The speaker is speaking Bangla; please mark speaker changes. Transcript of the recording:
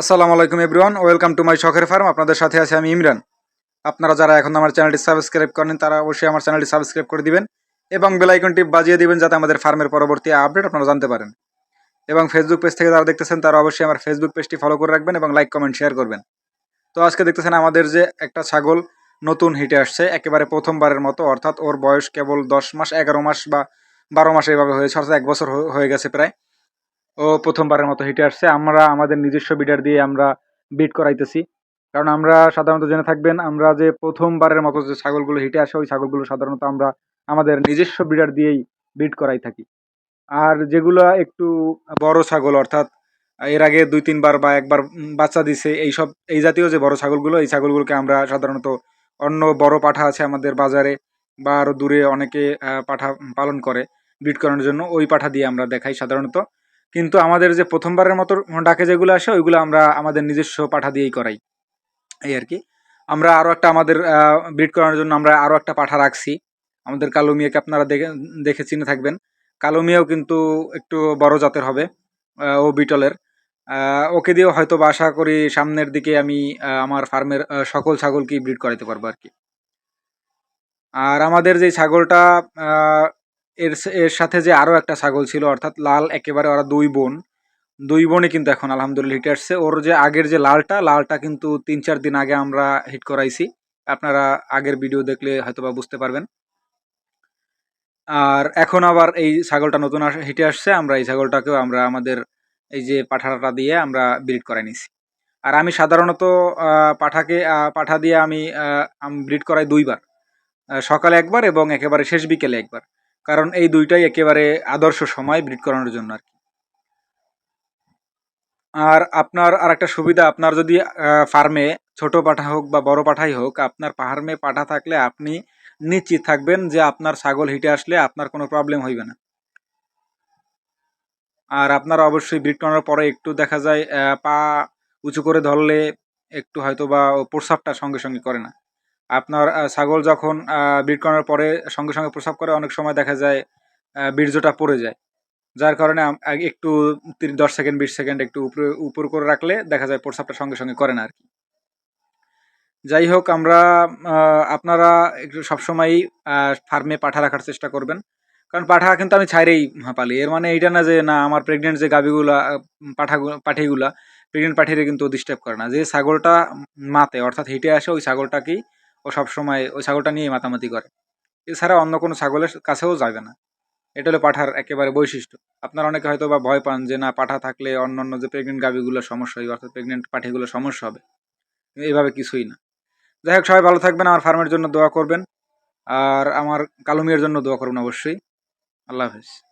Speaker 1: আসসালামু আলাইকুম এভরিওয়ান, ওয়েলকাম টু মাই শখের ফার্ম, আপনাদের সাথে আছে আমি ইমরান। আপনারা যারা এখন আমার চ্যানেলটি সাবস্ক্রাইব করেন তারা অবশ্যই আমার চ্যানেলটি সাবস্ক্রাইব করে দিবেন এবং বেল আইকনটি বাজিয়ে দিবেন যাতে আমাদের ফার্মের পরবর্তী আপডেট আপনারা জানতে পারেন। এবং ফেসবুক পেজ থেকে যারা দেখতেছেন, তারা অবশ্যই আমার ফেসবুক পেজটি ফলো করে রাখবেন এবং লাইক কমেন্ট শেয়ার করবেন। তো আজকে দেখতেছেন আমাদের যে একটা ছাগল নতুন হিটে আসছে, একেবারে প্রথমবারের মতো, অর্থাৎ ওর বয়স কেবল দশ মাস, এগারো মাস বা বারো মাস এইভাবে হয়েছে অর্থাৎ এক বছর হয়ে গেছে প্রায়। ও প্রথমবারের মতো হিটে আসছে। আমরা আমাদের নিজস্ব বিডার দিয়ে আমরা বিট করাইতেছি। কারণ আমরা সাধারণত জেনে থাকবেন, আমরা যে প্রথমবারের মতো যে ছাগলগুলো হিটে আসে, ওই ছাগলগুলো সাধারণত আমরা আমাদের নিজস্ব বিডার দিয়েই বিট করাই থাকি। আর যেগুলো একটু বড় ছাগল, অর্থাৎ এর আগে দুই, তিনবার বা একবার বাচ্চা দিছে, এইসব, এই জাতীয় যে বড় ছাগলগুলো, এই ছাগলগুলোকে আমরা সাধারণত অন্য বড় পাঠা আছে আমাদের বাজারে বা আরও দূরে অনেকে পাঠা পালন করে ব্রিড করানোর জন্য, ওই পাঠা দিয়ে আমরা দেখাই সাধারণত। কিন্তু আমাদের যে প্রথমবারের মতো ডাকে যেগুলো আসে, ওইগুলো আমরা আমাদের নিজস্ব পাঠা দিয়েই করাই। এই আর কি। আমরা আরও একটা আমাদের ব্রিড করানোর জন্য আমরা আরও একটা পাঠা রাখছি। আমাদের কালো মিয়াকে আপনারা দেখে দেখে চিনে থাকবেন। কালো মিয়াও কিন্তু একটু বড় জাতের হবে ও বিটলের। ওকে দিয়েও হয়তো বা আশা করি সামনের দিকে আমি আমার ফার্মের সকল ছাগলকেই ব্রিড করাতে পারব আর কি। আর আমাদের যে ছাগলটা এর এর সাথে যে আরও একটা ছাগল ছিল, অর্থাৎ লাল, একেবারে ওরা দুই বোন। দুই বোনই কিন্তু এখন, আলহামদুলিল্লাহ, হিটে আসছে। ওর যে আগের যে লালটা লালটা কিন্তু তিন চার দিন আগে আমরা হিট করাইছি। আপনারা আগের ভিডিও দেখলে হয়তো বা বুঝতে পারবেন। আর এখন আবার এই ছাগলটা নতুন হিটে আসছে। আমরা এই ছাগলটাকেও আমরা আমাদের এই যে পাঠাটা দিয়ে আমরা ব্রিড করাই নিছি। আর আমি সাধারণত পাঠাকে পাঠা দিয়ে আমি ব্রিড করাই দুইবার। সকালে একবার এবং একেবারে শেষ বিকেলে একবার। কারণ এই দুইটাই একেবারে আদর্শ সময় ব্রিড করানোর জন্য আর কি। আর আপনার আর একটা সুবিধা, আপনার যদি ফার্মে ছোট পাঠা হোক বা বড় পাঠাই হোক, আপনার ফার্মে পাঠা থাকলে আপনি নিশ্চিত থাকবেন যে আপনার ছাগল হিটে আসলে আপনার কোনো প্রবলেম হইবে না। আর আপনারা অবশ্যই ব্রিড করানোর পরে একটু দেখা যায় পা উঁচু করে ধরলে একটু হয়তো বা প্রস্রাবটা সঙ্গে সঙ্গে করে না। আপনার ছাগল যখন ব্রিড করানোর পরে সঙ্গে সঙ্গে প্রসাব করে অনেক সময় দেখা যায় বীর্যটা পড়ে যায়। যার কারণে একটু দশ সেকেন্ড বিশ সেকেন্ড একটু উপরে উপর করে রাখলে দেখা যায় প্রসাবটা সঙ্গে সঙ্গে করে না আর কি। যাই হোক আমরা আপনারা একটু সবসময়ই ফার্মে পাঠা রাখার চেষ্টা করবেন। কারণ পাঠা কিন্তু আমি ছাইরেই পালি। এর মানে এইটা না যে না আমার প্রেগনেন্ট যে গাভিগুলা আহ, পাঠাগুলো প্রেগনেন্ট পাঠিরে কিন্তু ডিস্টার্ব করে না। যে ছাগলটা মাতে অর্থাৎ হিটে আসে ওই ছাগলটাকেই ও সবসময় ওই ছাগলটা নিয়েই মাতামাতি করে। এছাড়া অন্য কোনো ছাগলের কাছেও যাবে না। এটা হলো পাঠার একেবারে বৈশিষ্ট্য। আপনারা অনেকে হয়তো বা ভয় পান যে, না, পাঠা থাকলে অন্য অন্য যে প্রেগনেন্ট গাভিগুলোর সমস্যা হয় অর্থাৎ প্রেগনেন্ট পাঠিগুলোর সমস্যা হবে। এইভাবে কিছুই না। যাই হোক, সবাই ভালো থাকবেন, আমার ফার্মের জন্য দোয়া করবেন। আর আমার কালুমিয়ার জন্য দোয়া করবেন অবশ্যই। আল্লাহ হাফেজ।